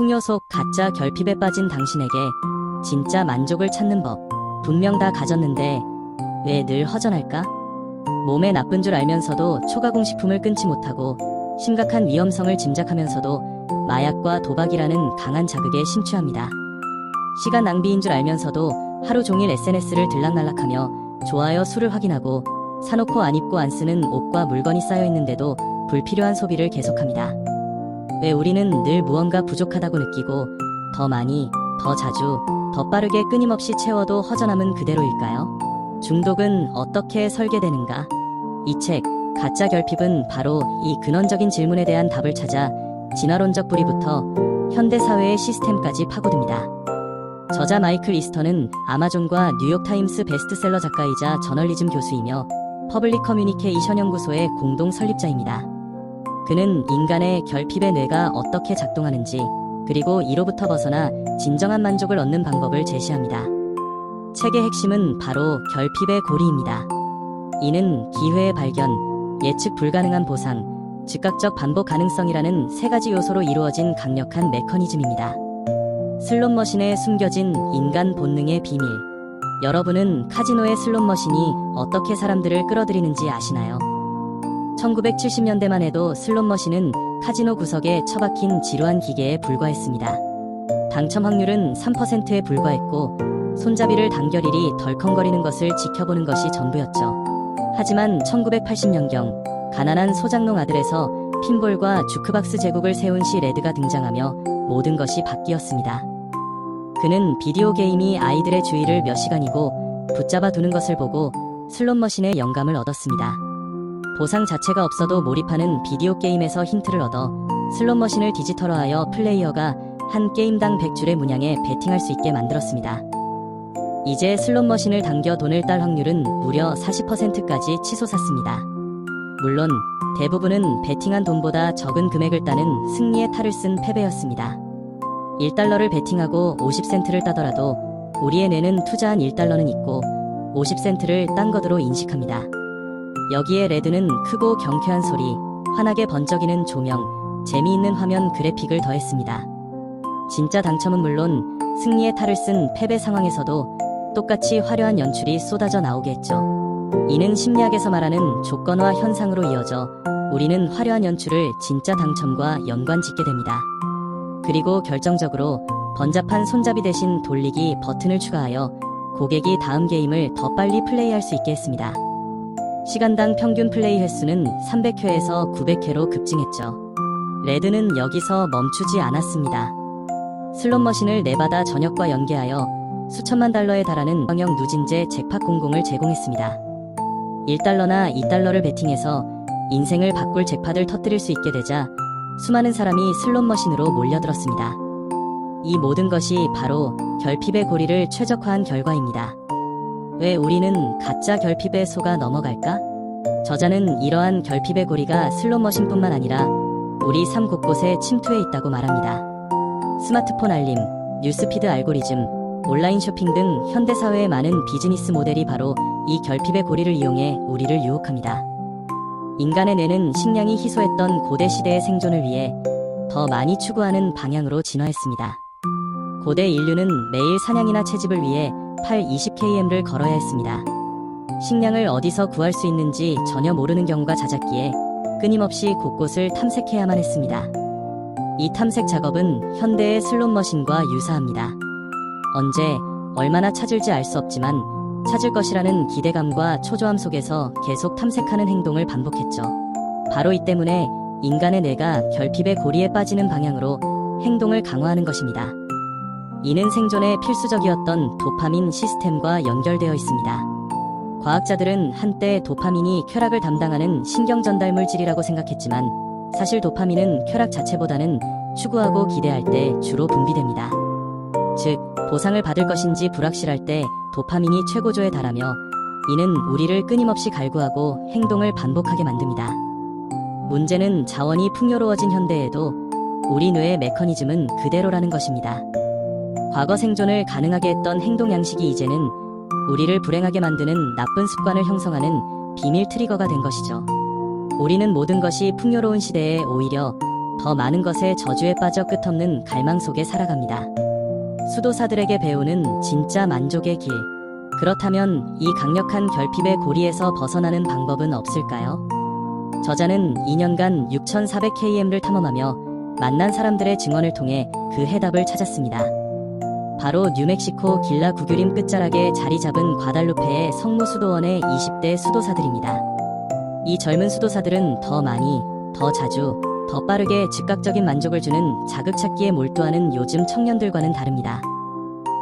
풍요 속 가짜 결핍에 빠진 당신에게 진짜 만족을 찾는 법 분명 다 가졌는데 왜 늘 허전할까? 몸에 나쁜 줄 알면서도 초가공 식품을 끊지 못하고 심각한 위험성을 짐작하면서도 마약과 도박이라는 강한 자극에 심취합니다. 시간 낭비인 줄 알면서도 하루 종일 SNS를 들락날락하며 좋아요 수를 확인하고 사놓고 안 입고 안 쓰는 옷과 물건이 쌓여 있는데도 불필요한 소비를 계속합니다. 왜 우리는 늘 무언가 부족하다고 느끼고 더 많이, 더 자주, 더 빠르게 끊임없이 채워도 허전함은 그대로일까요? 중독은 어떻게 설계되는가? 이 책, 가짜 결핍은 바로 이 근원적인 질문에 대한 답을 찾아 진화론적 뿌리부터 현대사회의 시스템까지 파고듭니다. 저자 마이클 이스터는 아마존과 뉴욕타임스 베스트셀러 작가이자 저널리즘 교수이며 퍼블릭 커뮤니케이션 연구소의 공동 설립자입니다. 그는 인간의 결핍의 뇌가 어떻게 작동하는지 그리고 이로부터 벗어나 진정한 만족을 얻는 방법을 제시합니다. 책의 핵심은 바로 결핍의 고리입니다. 이는 기회의 발견, 예측 불가능한 보상, 즉각적 반복 가능성이라는 세 가지 요소로 이루어진 강력한 메커니즘입니다. 슬롯 머신에 숨겨진 인간 본능의 비밀. 여러분은 카지노의 슬롯 머신이 어떻게 사람들을 끌어들이는지 아시나요? 1970년대만 해도 슬롯 머신은 카지노 구석에 처박힌 지루한 기계에 불과했습니다. 당첨 확률은 3%에 불과했고 손잡이를 단결일이 덜컹거리는 것을 지켜보는 것이 전부였죠. 하지만 1980년경 가난한 소장농 아들에서 핀볼과 주크박스 제국을 세운 시 레드가 등장하며 모든 것이 바뀌었습니다. 그는 비디오 게임이 아이들의 주의를 몇 시간이고 붙잡아 두는 것을 보고 슬롯 머신의 영감을 얻었습니다. 보상 자체가 없어도 몰입하는 비디오 게임에서 힌트를 얻어 슬롯 머신을 디지털화하여 플레이어가 한 게임당 100줄의 문양에 베팅할 수 있게 만들었습니다. 이제 슬롯 머신을 당겨 돈을 딸 확률은 무려 40%까지 치솟았습니다. 물론 대부분은 베팅한 돈보다 적은 금액을 따는 승리의 탈을 쓴 패배였습니다. 1달러를 베팅하고 50센트를 따더라도 우리의 뇌는 투자한 1달러는 있고 50센트를 딴 것으로 인식합니다. 여기에 레드는 크고 경쾌한 소리, 환하게 번쩍이는 조명, 재미있는 화면 그래픽을 더했습니다. 진짜 당첨은 물론 승리의 탈을 쓴 패배 상황에서도 똑같이 화려한 연출이 쏟아져 나오게 했죠. 이는 심리학에서 말하는 조건화 현상으로 이어져 우리는 화려한 연출을 진짜 당첨과 연관 짓게 됩니다. 그리고 결정적으로 번잡한 손잡이 대신 돌리기 버튼을 추가하여 고객이 다음 게임을 더 빨리 플레이할 수 있게 했습니다. 시간당 평균 플레이 횟수는 300회에서 900회로 급증했죠. 레드는 여기서 멈추지 않았습니다. 슬롯 머신을 네바다 전역과 연계하여 수천만 달러에 달하는 방형 누진제 잭팟 공공을 제공했습니다. 1달러나 2달러를 베팅해서 인생을 바꿀 잭팟을 터뜨릴 수 있게 되자 수많은 사람이 슬롯 머신으로 몰려들었습니다. 이 모든 것이 바로 결핍의 고리를 최적화한 결과입니다. 왜 우리는 가짜 결핍에 속아 넘어갈까? 저자는 이러한 결핍의 고리가 슬롯 머신뿐만 아니라 우리 삶 곳곳에 침투해 있다고 말합니다. 스마트폰 알림, 뉴스피드 알고리즘, 온라인 쇼핑 등 현대사회의 많은 비즈니스 모델이 바로 이 결핍의 고리를 이용해 우리를 유혹합니다. 인간의 뇌는 식량이 희소했던 고대 시대의 생존을 위해 더 많이 추구하는 방향으로 진화했습니다. 고대 인류는 매일 사냥이나 채집을 위해 팔 20km를 걸어야 했습니다. 식량을 어디서 구할 수 있는지 전혀 모르는 경우가 잦았기에 끊임없이 곳곳을 탐색해야만 했습니다. 이 탐색 작업은 현대의 슬롯 머신과 유사합니다. 언제, 얼마나 찾을지 알 수 없지만 찾을 것이라는 기대감과 초조함 속에서 계속 탐색하는 행동을 반복했죠. 바로 이 때문에 인간의 뇌가 결핍의 고리에 빠지는 방향으로 행동을 강화하는 것입니다. 이는 생존에 필수적이었던 도파민 시스템과 연결되어 있습니다. 과학자들은 한때 도파민이 쾌락을 담당하는 신경 전달 물질이라고 생각했지만 사실 도파민은 쾌락 자체보다는 추구하고 기대할 때 주로 분비됩니다. 즉, 보상을 받을 것인지 불확실할 때 도파민이 최고조에 달하며 이는 우리를 끊임없이 갈구하고 행동을 반복하게 만듭니다. 문제는 자원이 풍요로워진 현대에도 우리 뇌의 메커니즘은 그대로라는 것입니다. 과거 생존을 가능하게 했던 행동 양식이 이제는 우리를 불행하게 만드는 나쁜 습관을 형성하는 비밀 트리거가 된 것이죠. 우리는 모든 것이 풍요로운 시대에 오히려 더 많은 것에 저주에 빠져 끝없는 갈망 속에 살아갑니다. 수도사들에게 배우는 진짜 만족의 길. 그렇다면 이 강력한 결핍의 고리에서 벗어나는 방법은 없을까요? 저자는 2년간 6,400km를 탐험하며 만난 사람들의 증언을 통해 그 해답을 찾았습니다. 바로 뉴멕시코 길라 구규림 끝자락에 자리 잡은 과달루페의 성모 수도원의 20대 수도사들입니다. 이 젊은 수도사들은 더 많이, 더 자주, 더 빠르게 즉각적인 만족을 주는 자극 찾기에 몰두하는 요즘 청년들과는 다릅니다.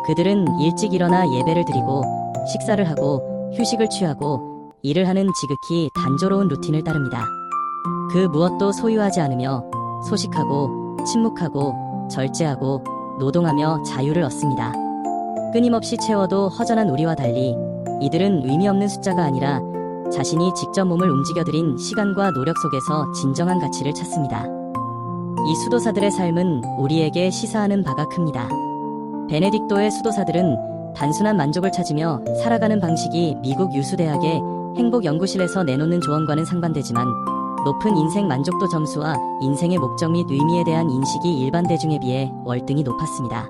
그들은 일찍 일어나 예배를 드리고 식사를 하고 휴식을 취하고 일을 하는 지극히 단조로운 루틴을 따릅니다. 그 무엇도 소유하지 않으며 소식하고 침묵하고 절제하고 노동하며 자유를 얻습니다. 끊임없이 채워도 허전한 우리와 달리 이들은 의미 없는 숫자가 아니라 자신이 직접 몸을 움직여들인 시간과 노력 속에서 진정한 가치를 찾습니다. 이 수도사들의 삶은 우리에게 시사하는 바가 큽니다. 베네딕토의 수도사들은 단순한 만족을 찾으며 살아가는 방식이 미국 유수대학의 행복연구실에서 내놓는 조언과는 상반되지만 높은 인생 만족도 점수와 인생의 목적 및 의미에 대한 인식이 일반 대중에 비해 월등히 높았습니다.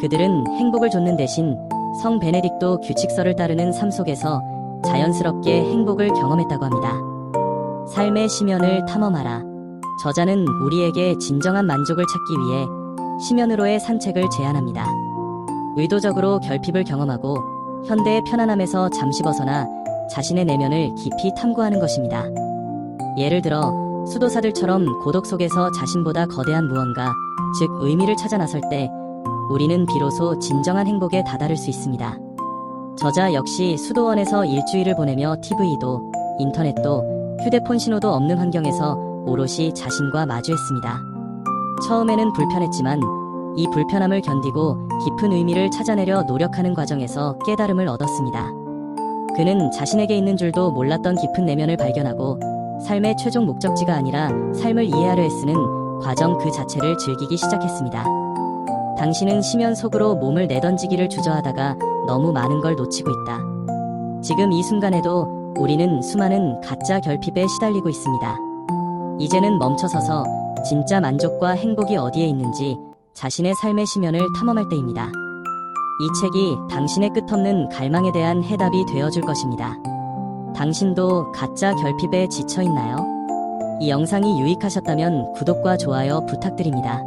그들은 행복을 좇는 대신 성 베네딕토 규칙서를 따르는 삶 속에서 자연스럽게 행복을 경험했다고 합니다. 삶의 심연을 탐험하라. 저자는 우리에게 진정한 만족을 찾기 위해 심연으로의 산책을 제안합니다. 의도적으로 결핍을 경험하고 현대의 편안함에서 잠시 벗어나 자신의 내면을 깊이 탐구하는 것입니다. 예를 들어 수도사들처럼 고독 속에서 자신보다 거대한 무언가, 즉 의미를 찾아 나설 때 우리는 비로소 진정한 행복에 다다를 수 있습니다. 저자 역시 수도원에서 일주일을 보내며 TV도, 인터넷도, 휴대폰 신호도 없는 환경에서 오롯이 자신과 마주했습니다. 처음에는 불편했지만 이 불편함을 견디고 깊은 의미를 찾아내려 노력하는 과정에서 깨달음을 얻었습니다. 그는 자신에게 있는 줄도 몰랐던 깊은 내면을 발견하고 삶의 최종 목적지가 아니라 삶을 이해하려 애쓰는 과정 그 자체를 즐기기 시작했습니다. 당신은 심연 속으로 몸을 내던지기를 주저하다가 너무 많은 걸 놓치고 있다. 지금 이 순간에도 우리는 수많은 가짜 결핍에 시달리고 있습니다. 이제는 멈춰서서 진짜 만족과 행복이 어디에 있는지 자신의 삶의 심연을 탐험할 때입니다. 이 책이 당신의 끝없는 갈망에 대한 해답이 되어줄 것입니다. 당신도 가짜 결핍에 지쳐 있나요? 이 영상이 유익하셨다면 구독과 좋아요 부탁드립니다.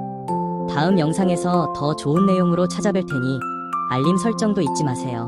다음 영상에서 더 좋은 내용으로 찾아뵐 테니 알림 설정도 잊지 마세요.